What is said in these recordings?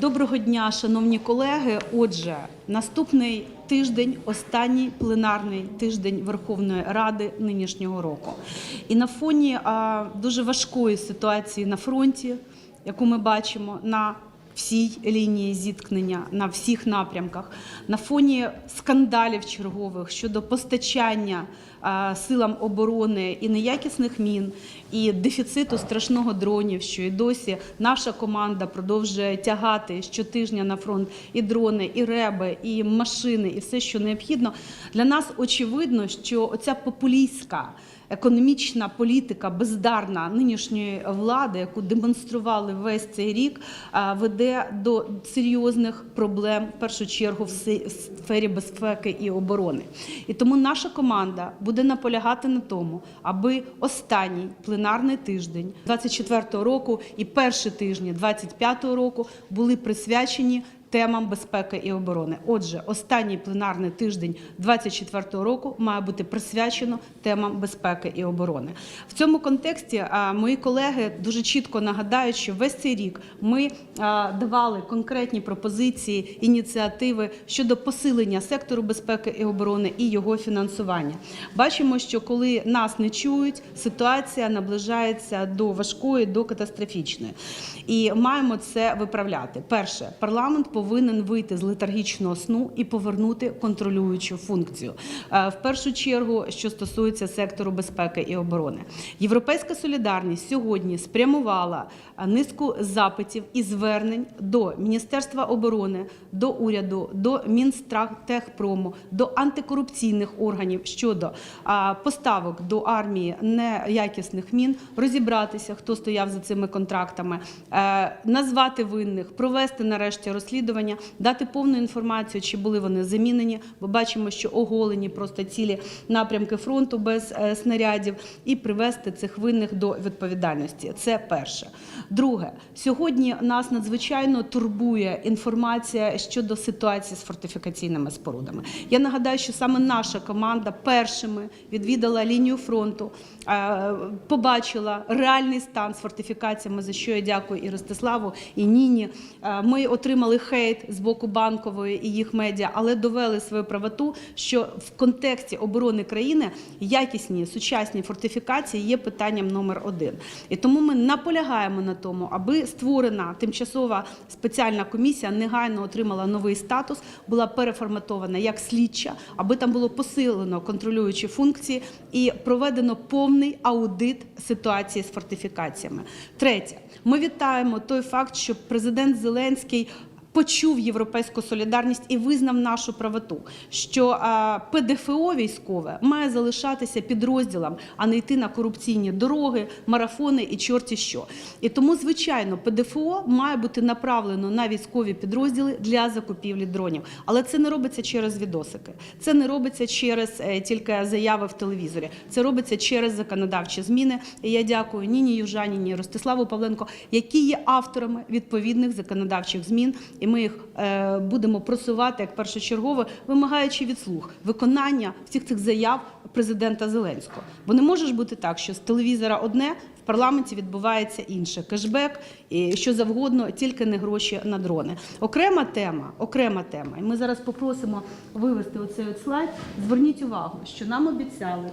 Доброго дня, шановні колеги. Отже, наступний тиждень, останній пленарний тиждень Верховної Ради нинішнього року. І на фоні а, дуже важкої ситуації на фронті, яку ми бачимо на всій лінії зіткнення на всіх напрямках, на фоні скандалів чергових щодо постачання а, силам оборони і неякісних мін, і дефіциту страшного дронів, що і досі наша команда продовжує тягати щотижня на фронт і дрони, і реби, і машини, і все, що необхідно. Для нас очевидно, що оця популістська економічна політика бездарна нинішньої влади, яку демонстрували весь цей рік, веде до серйозних проблем в першу чергу в в сфері безпеки і оборони. І тому наша команда буде наполягати на тому, аби останній пленарний тиждень 24-го року і перші тижні 25-го року були присвячені темам безпеки і оборони. Отже, останній пленарний тиждень 24-го року має бути присвячено темам безпеки і оборони. В цьому контексті а, мої колеги дуже чітко нагадають, що весь цей рік ми давали конкретні пропозиції, ініціативи щодо посилення сектору безпеки і оборони і його фінансування. Бачимо, що коли нас не чують, ситуація наближається до важкої, до катастрофічної. І маємо це виправляти. Перше, парламент повинен вийти з летаргічного сну і повернути контролюючу функцію. Е, В першу чергу, що стосується сектору безпеки і оборони, європейська солідарність сьогодні спрямувала е, низку запитів і звернень до Міністерства оборони, до уряду, до Мінстратехпрому, до антикорупційних органів щодо поставок до армії неякісних мін, розібратися, хто стояв за цими контрактами, е, назвати винних, провести нарешті розслідування, дати повну інформацію, чи були вони замінені. Бо бачимо, що оголені просто цілі напрямки фронту без е, снарядів, і привести цих винних до відповідальності. Це перше. Друге, сьогодні нас надзвичайно турбує інформація щодо ситуації з фортифікаційними спорудами. Я нагадаю, що саме наша команда першими відвідала лінію фронту, е, побачила реальний стан з фортифікаціями, за що я дякую і Ростиславу, і Ніні. Е, Ми отримали хейт з боку банкової і їх медіа, але довели свою правоту, що в контексті оборони країни якісні сучасні фортифікації є питанням номер один. І тому ми наполягаємо на тому, аби створена тимчасова спеціальна комісія негайно отримала новий статус, була переформатована як слідча, аби там було посилено контролюючі функції і проведено повний аудит ситуації з фортифікаціями. Третє, ми вітаємо той факт, що президент Зеленський. Почув європейську солідарність і визнав нашу правоту, що ПДФО військове має залишатися підрозділом, а не йти на корупційні дороги, марафони і чорті що. І тому, звичайно, ПДФО має бути направлено на військові підрозділи для закупівлі дронів. Але це не робиться через відосики, це не робиться через е, тільки заяви в телевізорі. Це робиться через законодавчі зміни. І я дякую Ніні Южаніній, Ростиславу Павленко, які є авторами відповідних законодавчих змін. І ми їх е, будемо просувати як першочергово, вимагаючи від слуг виконання всіх цих заяв президента Зеленського. Бо не може ж бути так, що з телевізора одне. В парламенті відбувається інше кешбек і що завгодно, тільки не гроші на дрони. Окрема тема, окрема тема. І ми зараз попросимо вивести оцей от слайд. Зверніть увагу, що нам обіцяли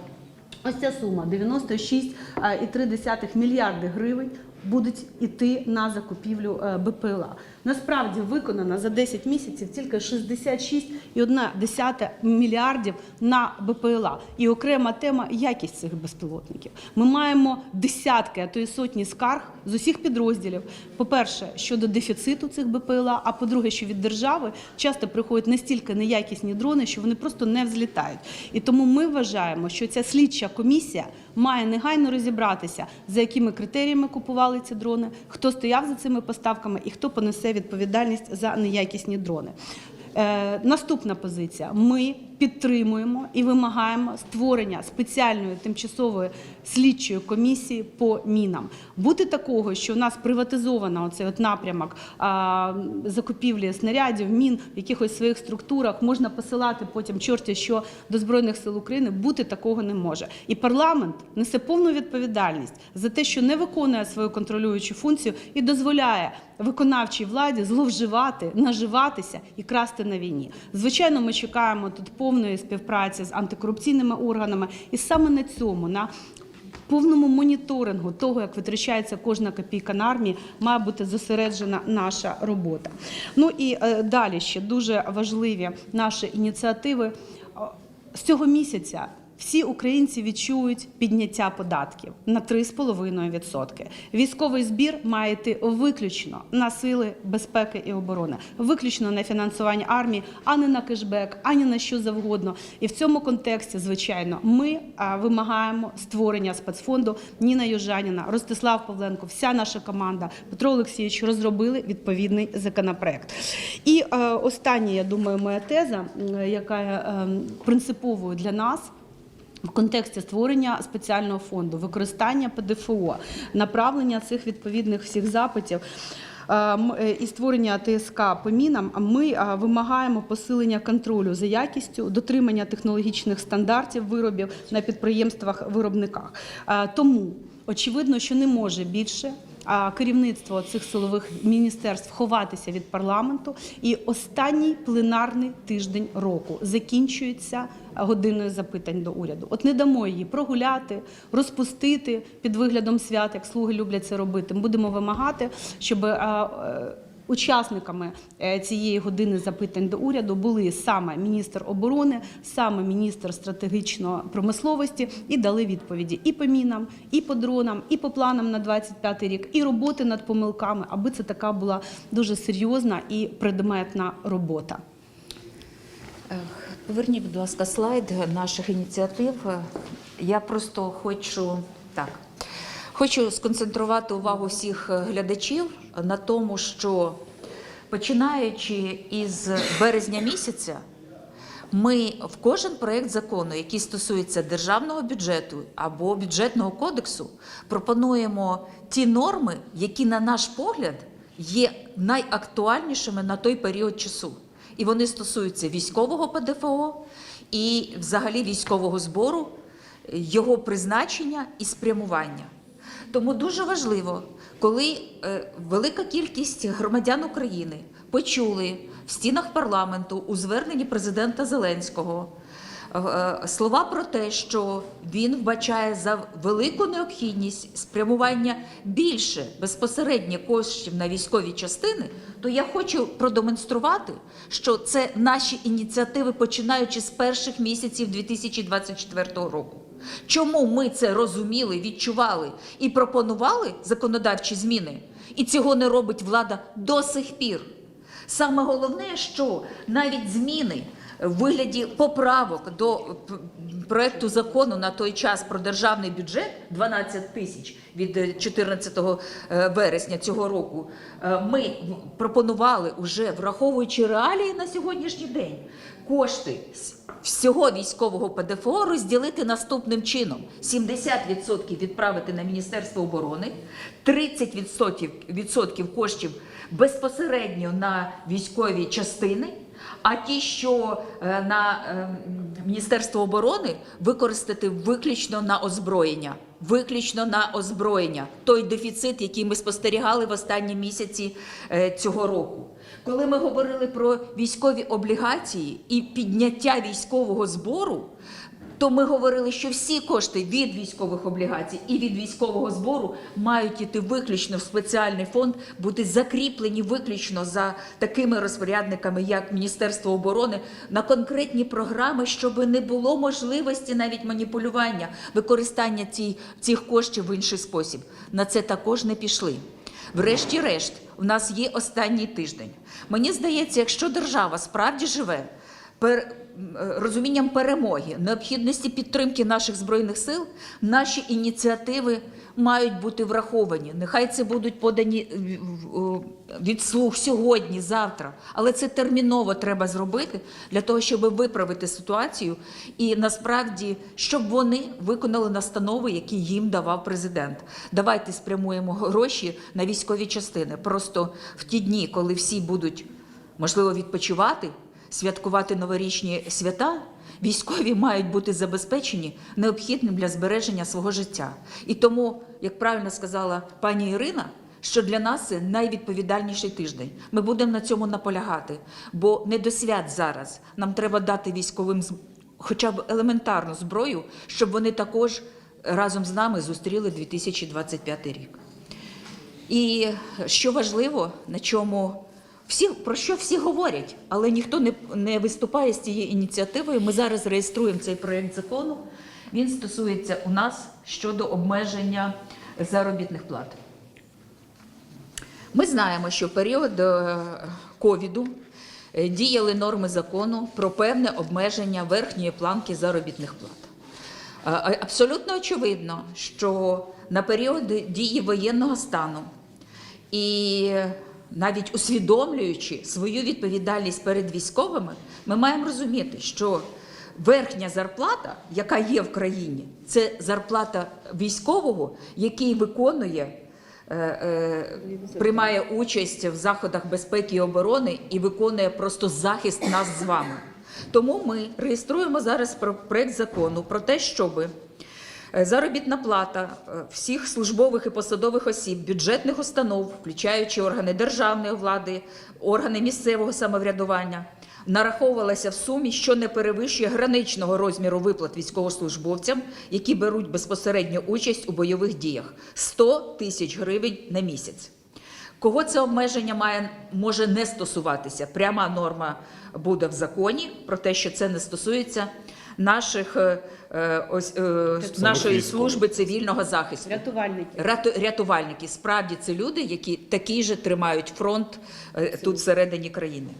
ось ця сума 96,3 мільярди гривень будуть іти на закупівлю е, БПЛА. Насправді виконано за 10 місяців тільки 66,1 мільярдів на БПЛА. І окрема тема якість цих безпілотників. Ми маємо десятки, а то й сотні скарг з усіх підрозділів. По-перше, щодо дефіциту цих БПЛА, а по-друге, що від держави часто приходять настільки неякісні дрони, що вони просто не взлітають. І тому ми вважаємо, що ця слідча комісія має негайно розібратися, за якими критеріями купували ці дрони, хто стояв за цими поставками і хто понесе відповідальність за неякісні дрони. Е, наступна позиція. Ми підтримуємо і вимагаємо створення спеціальної тимчасової слідчої комісії по мінам. Бути такого, що у нас приватизовано оцей от напрямок а, закупівлі снарядів, мін в якихось своїх структурах, можна посилати потім чорті, що до збройних сил України бути такого не може. І парламент несе повну відповідальність за те, що не виконує свою контролюючу функцію і дозволяє виконавчій владі зловживати, наживатися і красти на війні. Звичайно, ми чекаємо тут повної співпраці з антикорупційними органами, і саме на цьому на повному моніторингу того, як витрачається кожна копійка на армії, має бути зосереджена наша робота. Ну і е, далі ще дуже важливі наші ініціативи. З цього місяця всі українці відчують підняття податків на 3,5%. Військовий збір має йти виключно на сили безпеки і оборони, виключно на фінансування армії, а не на кешбек, ані на що завгодно. І в цьому контексті, звичайно, ми вимагаємо створення спецфонду. Ніна Южаніна, Ростислав Павленко, вся наша команда, Петро Олексійович розробили відповідний законопроект. І е, остання, я думаю, моя теза, яка є е, принциповою для нас. В контексті створення спеціального фонду, використання ПДФО, направлення цих відповідних всіх запитів е, е, і створення ТСК по мінам, ми е, вимагаємо посилення контролю за якістю, дотримання технологічних стандартів виробів на підприємствах-виробниках. Е, Тому очевидно, що не може більше керівництво цих силових міністерств ховатися від парламенту. І останній пленарний тиждень року закінчується годиною запитань до уряду. От не дамо її прогуляти, розпустити під виглядом свят, як слуги люблять це робити. Ми будемо вимагати, щоб е, Учасниками е, цієї години запитань до уряду були саме міністр оборони, саме міністр стратегічної промисловості і дали відповіді і по мінам, і по дронам, і по планам на 25 рік, і роботи над помилками, аби це така була дуже серйозна і предметна робота. Поверніть, будь ласка, слайд наших ініціатив. Я просто хочу так. Хочу сконцентрувати увагу всіх глядачів на тому, що починаючи із березня місяця, ми в кожен проєкт закону, який стосується державного бюджету або бюджетного кодексу, пропонуємо ті норми, які, на наш погляд, є найактуальнішими на той період часу. І вони стосуються військового ПДФО і взагалі військового збору, його призначення і спрямування. Тому дуже важливо, коли е, велика кількість громадян України почули в стінах парламенту у зверненні президента Зеленського слова про те, що він вбачає за велику необхідність спрямування більше безпосередньо коштів на військові частини, то я хочу продемонструвати, що це наші ініціативи, починаючи з перших місяців 2024 року. Чому ми це розуміли, відчували і пропонували законодавчі зміни, і цього не робить влада до сих пір? Саме головне, що навіть зміни в вигляді поправок до проекту закону на той час про державний бюджет 12 тисяч від е, 14 е, вересня цього року, е, ми пропонували уже враховуючи реалії на сьогоднішній день кошти всього військового ПДФО розділити наступним чином: 70% відправити на Міністерство оборони, 30% відсотків коштів безпосередньо на військові частини. А ті, що е, на е, Міністерство оборони використати виключно на озброєння, виключно на озброєння, той дефіцит, який ми спостерігали в останні місяці е, цього року. Коли ми говорили про військові облігації і підняття військового збору, то ми говорили, що всі кошти від військових облігацій і від військового збору мають іти виключно в спеціальний фонд, бути закріплені виключно за такими розпорядниками, як Міністерство оборони, на конкретні програми, щоб не було можливості навіть маніпулювання, використання ці, цих коштів в інший спосіб. На це також не пішли. Врешті-решт, у нас є останній тиждень. Мені здається, якщо держава справді живе пер- розумінням перемоги, необхідності підтримки наших збройних сил, наші ініціативи мають бути враховані. Нехай це будуть подані е, в- від слуг сьогодні, завтра, але це терміново треба зробити для того, щоб виправити ситуацію і насправді, щоб вони виконали настанови, які їм давав президент. Давайте спрямуємо гроші на військові частини. Просто в ті дні, коли всі будуть можливо відпочивати, святкувати новорічні свята. Військові мають бути забезпечені необхідним для збереження свого життя. І тому, як правильно сказала пані Ірина, що для нас це найвідповідальніший тиждень. Ми будемо на цьому наполягати, бо не до свят зараз. Нам треба дати військовим хоча б елементарну зброю, щоб вони також разом з нами зустріли 2025 рік. І що важливо, на чому всі про що всі говорять, але ніхто не, не виступає з цією ініціативою. Ми зараз реєструємо цей проєкт закону. Він стосується у нас щодо обмеження заробітних плат. Ми знаємо, що в період е, ковіду е, діяли норми закону про певне обмеження верхньої планки заробітних плат. Е, Абсолютно очевидно, що на період дії воєнного стану і навіть усвідомлюючи свою відповідальність перед військовими, ми маємо розуміти, що верхня зарплата, яка є в країні, це зарплата військового, який виконує. е, е, Приймає участь в заходах безпеки і оборони і виконує просто захист нас з вами. Тому ми реєструємо зараз про- проект закону про те, щоби Заробітна плата е, всіх службових і посадових осіб, бюджетних установ, включаючи органи державної влади, органи місцевого самоврядування, нараховувалася в сумі, що не перевищує граничного розміру виплат військовослужбовцям, які беруть безпосередню участь у бойових діях 100 тисяч гривень на місяць. Кого це обмеження має може не стосуватися? Пряма норма буде в законі про те, що це не стосується наших е, ось е, нашої служби цивільного захисту. Рятувальники. Ряту- Рятувальники справді це люди, які такий же тримають фронт е, тут всередині країни.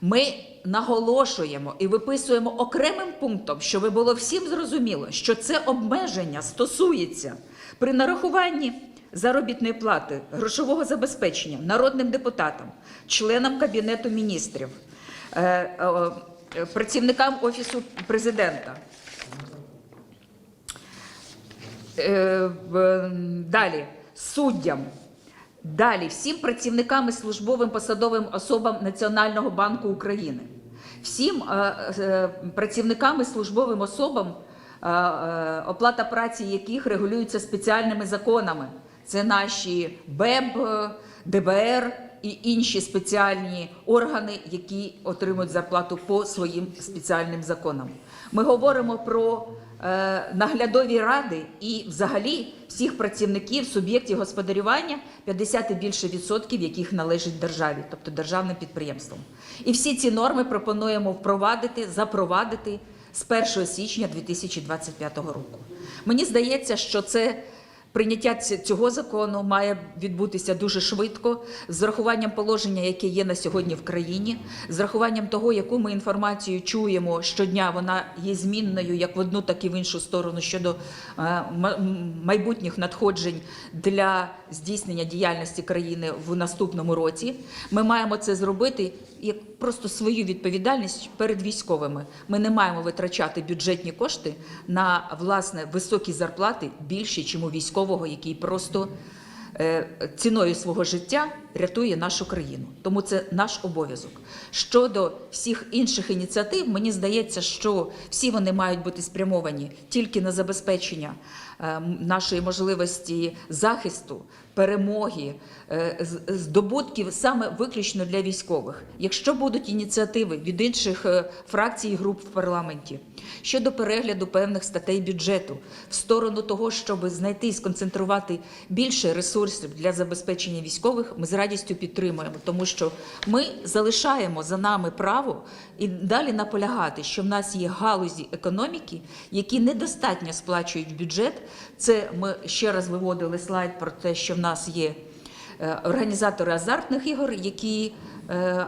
Ми наголошуємо і виписуємо окремим пунктом, щоб було всім зрозуміло, що це обмеження стосується при нарахуванні заробітної плати, грошового забезпечення народним депутатам, членам Кабінету міністрів, працівникам Офісу президента. Е, в- Далі суддям. Далі всім працівникам і службовим посадовим особам Національного банку України, всім е, е, працівникам і службовим особам, е, е, оплата праці яких регулюється спеціальними законами. Це наші БЕБ, е, ДБР і інші спеціальні органи, які отримують зарплату по своїм спеціальним законам. Ми говоримо про е, наглядові ради і взагалі всіх працівників суб'єктів господарювання 50 і більше відсотків, яких належить державі, тобто державним підприємствам. І всі ці норми пропонуємо впровадити, запровадити з 1 січня 2025 року. Мені здається, що це Прийняття цього закону має відбутися дуже швидко, з врахуванням положення, яке є на сьогодні в країні, з врахуванням того, яку ми інформацію чуємо щодня, вона є змінною як в одну, так і в іншу сторону щодо е, майбутніх надходжень для здійснення діяльності країни в наступному році. Ми маємо це зробити як просто свою відповідальність перед військовими. Ми не маємо витрачати бюджетні кошти на власне високі зарплати більше, ніж у військового, який просто е, ціною свого життя рятує нашу країну. Тому це наш обов'язок. Щодо всіх інших ініціатив, мені здається, що всі вони мають бути спрямовані тільки на забезпечення е, нашої можливості захисту, перемоги, е, здобутків саме виключно для військових. Якщо будуть ініціативи від інших е, фракцій і груп в парламенті щодо перегляду певних статей бюджету в сторону того, щоб знайти і сконцентрувати більше ресурсів для забезпечення військових, ми з радістю підтримуємо, тому що ми залишаємо за нами право і далі наполягати, що в нас є галузі економіки, які недостатньо сплачують бюджет. Це ми ще раз виводили слайд про те, що в нас є е, організатори азартних ігор, які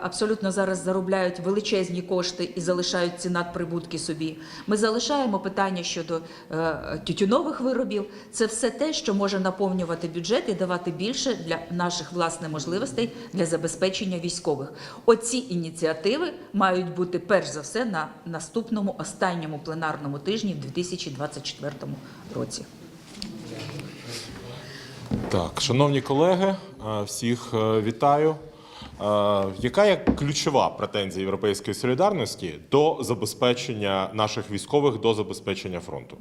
абсолютно зараз заробляють величезні кошти і залишають ці надприбутки собі. Ми залишаємо питання щодо е, тютюнових виробів. Це все те, що може наповнювати бюджет і давати більше для наших власних можливостей для забезпечення військових. Оці ініціативи мають бути перш за все на наступному останньому пленарному тижні в 2024 році. Так, шановні колеги, е, всіх е, вітаю. Е, Яка є ключова претензія Європейської солідарності до забезпечення наших військових до забезпечення фронту?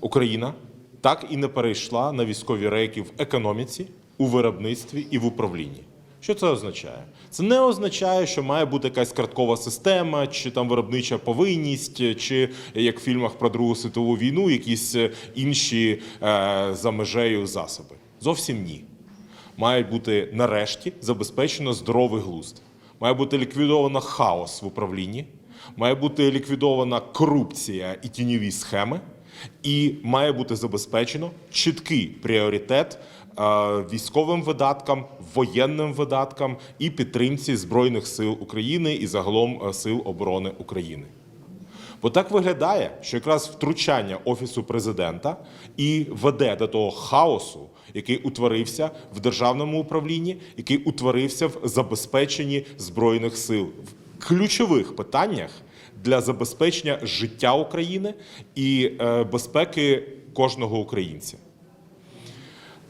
Україна так і не перейшла на військові рейки в економіці, у виробництві і в управлінні. Що це означає? Це не означає, що має бути якась карткова система, чи там виробнича повинність, чи як в фільмах про Другу світову війну, якісь інші е, за межею засоби. Зовсім ні. Має бути нарешті забезпечено здоровий глузд. Має бути ліквідовано хаос в управлінні, має бути ліквідована корупція і тіньові схеми, і має бути забезпечено чіткий пріоритет е, військовим видаткам, воєнним видаткам і підтримці Збройних сил України і загалом е, сил оборони України. Бо так виглядає, що якраз втручання офісу президента і веде до того хаосу, який утворився в державному управлінні, який утворився в забезпеченні збройних сил в ключових питаннях для забезпечення життя України і е, безпеки кожного українця.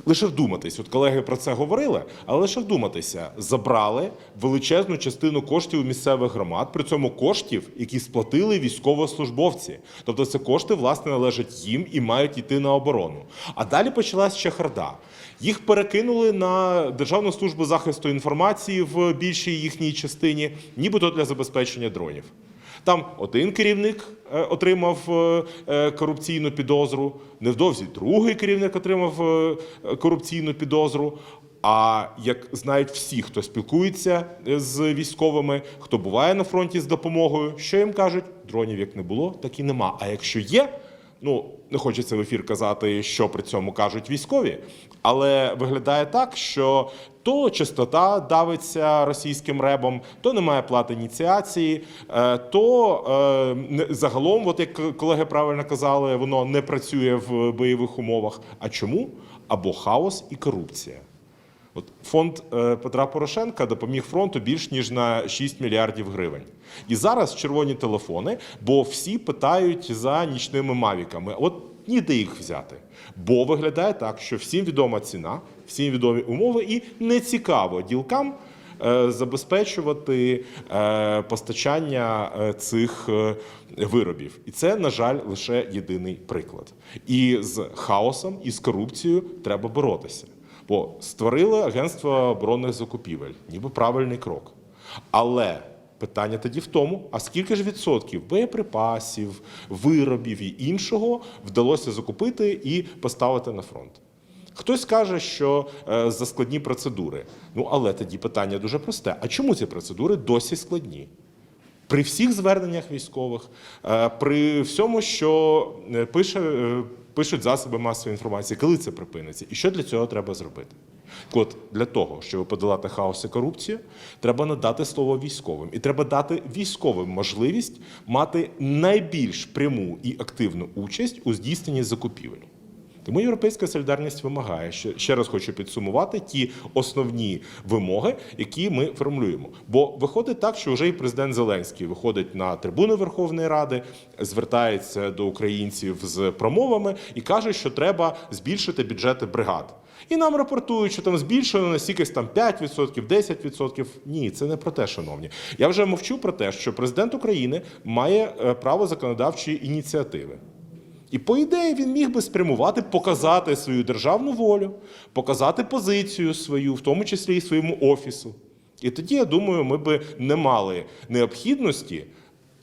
Лише вдуматись, от колеги про це говорили, але лише вдуматися, забрали величезну частину коштів у місцевих громад, при цьому коштів, які сплатили військовослужбовці. Тобто це кошти, власне, належать їм і мають йти на оборону. А далі почалась чехарда. Їх перекинули на Державну службу захисту інформації в більшій їхній частині, нібито для забезпечення дронів. Там один керівник е, отримав е, е, корупційну підозру, невдовзі другий керівник отримав корупційну підозру. А як знають всі, хто спілкується з військовими, хто буває на фронті з допомогою, що їм кажуть? Дронів як не було, так і нема. А якщо є, ну не хочеться в ефір казати, що при цьому кажуть військові, але виглядає так, що то частота давиться російським ребом, то немає плати ініціації, е, то е, загалом, от як колеги правильно казали, воно не працює в бойових умовах. А чому? Або хаос і корупція. От фонд е, Петра Порошенка допоміг фронту більш ніж на 6 мільярдів гривень. І зараз червоні телефони, бо всі питають за нічними мавіками. От ніде їх взяти. Бо виглядає так, що всім відома ціна, всім відомі умови, і не цікаво ділкам е, забезпечувати е, постачання е, цих виробів. І це, на жаль, лише єдиний приклад. І з хаосом, і з корупцією треба боротися. Бо створили агентство оборонних закупівель, ніби правильний крок. Але питання тоді в тому: а скільки ж відсотків боєприпасів, виробів і іншого вдалося закупити і поставити на фронт? Хтось каже, що е, за складні процедури. Ну але тоді питання дуже просте: а чому ці процедури досі складні? При всіх зверненнях військових, е, при всьому, що е, пише, пишуть засоби масової інформації, коли це припиниться, і що для цього треба зробити? От для того, щоб подолати хаос і корупцію, треба надати слово військовим, і треба дати військовим можливість мати найбільш пряму і активну участь у здійсненні закупівель. Тому Європейська солідарність вимагає, що ще раз хочу підсумувати ті основні вимоги, які ми формулюємо. Бо виходить так, що вже і президент Зеленський виходить на трибуну Верховної Ради, звертається до українців з промовами і каже, що треба збільшити бюджети бригад. І нам рапортують, що там збільшено на стільки там 5%, 10%. Ні, це не про те, шановні. Я вже мовчу про те, що президент України має е, право законодавчої ініціативи. І по ідеї він міг би спрямувати, показати свою державну волю, показати позицію свою, в тому числі і своєму офісу. І тоді, я думаю, ми би не мали необхідності,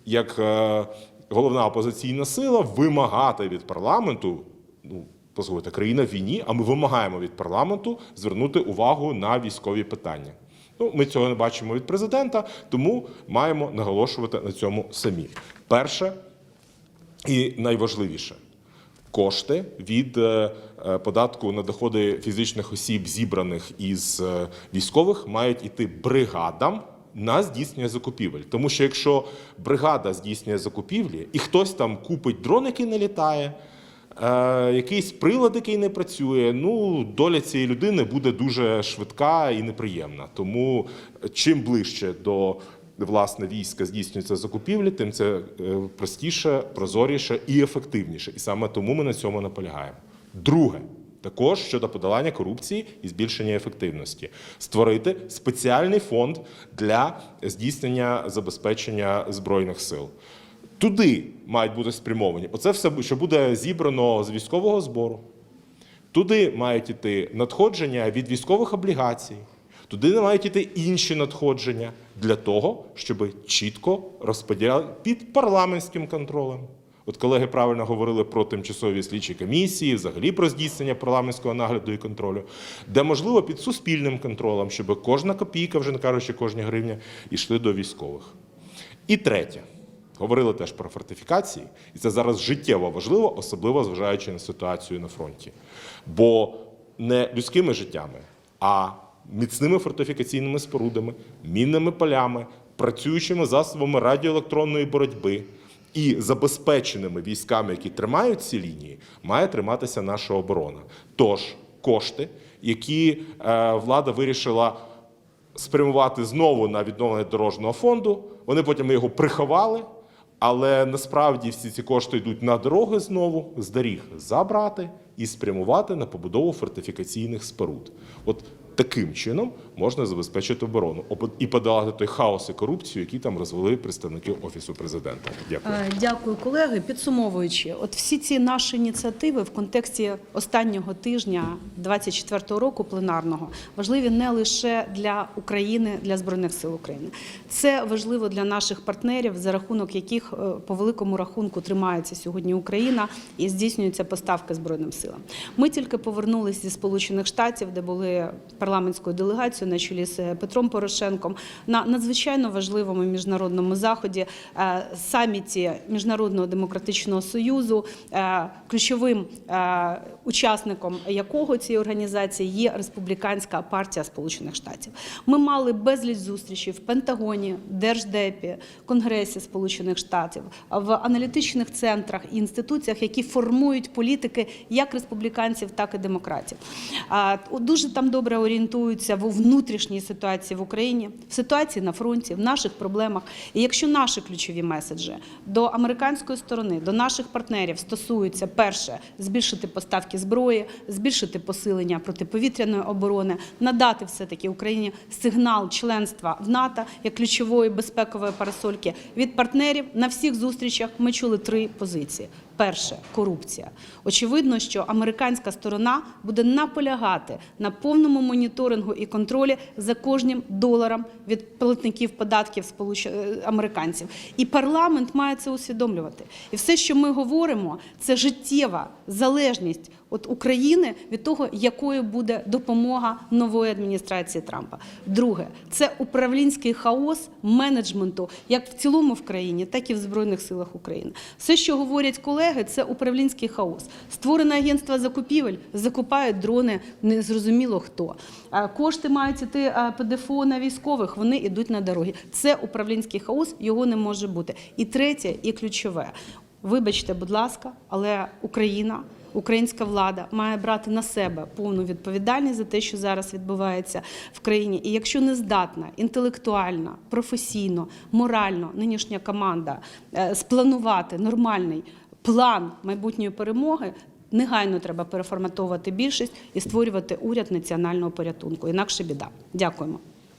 як е, головна опозиційна сила, вимагати від парламенту. Ну, послухайте, країна в війні, а ми вимагаємо від парламенту звернути увагу на військові питання. Ну, ми цього не бачимо від президента, тому маємо наголошувати на цьому самі. Перше, і найважливіше, кошти від е, е, податку на доходи фізичних осіб, зібраних із е, військових, мають іти бригадам на здійснення закупівель. Тому що якщо бригада здійснює закупівлі, і хтось там купить дрон, який не літає. Е, якийсь прилад, який не працює, ну доля цієї людини буде дуже швидка і неприємна. Тому чим ближче до власне війська здійснюються закупівлі, тим це е, простіше, прозоріше і ефективніше. І саме тому ми на цьому наполягаємо. Друге. Також щодо подолання корупції і збільшення ефективності, створити спеціальний фонд для здійснення забезпечення збройних сил. Туди мають бути спрямовані. Оце все, що буде зібрано з військового збору. Туди мають іти надходження від військових облігацій, туди не мають іти інші надходження для того, щоб чітко розподіляти під парламентським контролем. От колеги правильно говорили про тимчасові слідчі комісії, взагалі про здійснення парламентського нагляду і контролю, де можливо під суспільним контролем, щоб кожна копійка, вже не кажучи, кожна гривня, йшли до військових. І третє. Говорили теж про фортифікації, і це зараз життєво важливо, особливо зважаючи на ситуацію на фронті. Бо не людськими життями, а міцними фортифікаційними спорудами, мінними полями, працюючими засобами радіоелектронної боротьби і забезпеченими військами, які тримають ці лінії, має триматися наша оборона. Тож кошти, які е, влада вирішила спрямувати знову на відновлення дорожнього фонду. Вони потім його приховали, але насправді всі ці кошти йдуть на дороги знову, з доріг забрати і спрямувати на побудову фортифікаційних споруд. От таким чином можна забезпечити оборону Об- і подолати той хаос і корупцію, які там розвели представники офісу президента. Дякую. Е, Дякую, колеги. Підсумовуючи, от всі ці наші ініціативи в контексті останнього тижня 24-го року пленарного важливі не лише для України, для збройних сил України. Це важливо для наших партнерів, за рахунок яких е, по великому рахунку тримається сьогодні Україна і здійснюються поставки збройним силам. Ми тільки повернулися зі Сполучених Штатів, де були парламентською делегацією на чолі з Петром Порошенком на надзвичайно важливому міжнародному заході е, саміті Міжнародного демократичного союзу, е, ключовим е, учасником якого цієї організації є республіканська партія Сполучених Штатів. Ми мали безліч зустрічей в Пентагоні, Держдепі, Конгресі Сполучених Штатів, в аналітичних центрах і інституціях, які формують політики як республіканців, так і демократів. Дуже там добре орієнтуються в внутрішній ситуації в Україні, в ситуації на фронті, в наших проблемах. І якщо наші ключові меседжі до американської сторони, до наших партнерів стосуються перше збільшити поставки зброї, збільшити посилення протиповітряної оборони, надати все таки Україні сигнал членства в НАТО як ключової безпекової парасольки від партнерів на всіх зустрічах. Ми чули три позиції. Перше корупція. Очевидно, що американська сторона буде наполягати на повному моніторингу і контролі за кожним доларом від платників податків е, американців. І парламент має це усвідомлювати. І все, що ми говоримо, це життєва залежність от України від того, якою буде допомога нової адміністрації Трампа. Друге, це управлінський хаос менеджменту, як в цілому в країні, так і в збройних силах України. Все, що говорять колеги, це управлінський хаос. Створене агентство закупівель, закупають дрони, незрозуміло хто. Кошти мають іти ПДФО на військових, вони йдуть на дороги. Це управлінський хаос, його не може бути. І третє, і ключове. Вибачте, будь ласка, але Україна. Українська влада має брати на себе повну відповідальність за те, що зараз відбувається в країні. І якщо не здатна інтелектуально, професійно, морально нинішня команда е, спланувати нормальний план майбутньої перемоги. Негайно треба переформатовувати більшість і створювати уряд національного порятунку. Інакше біда. Дякуємо.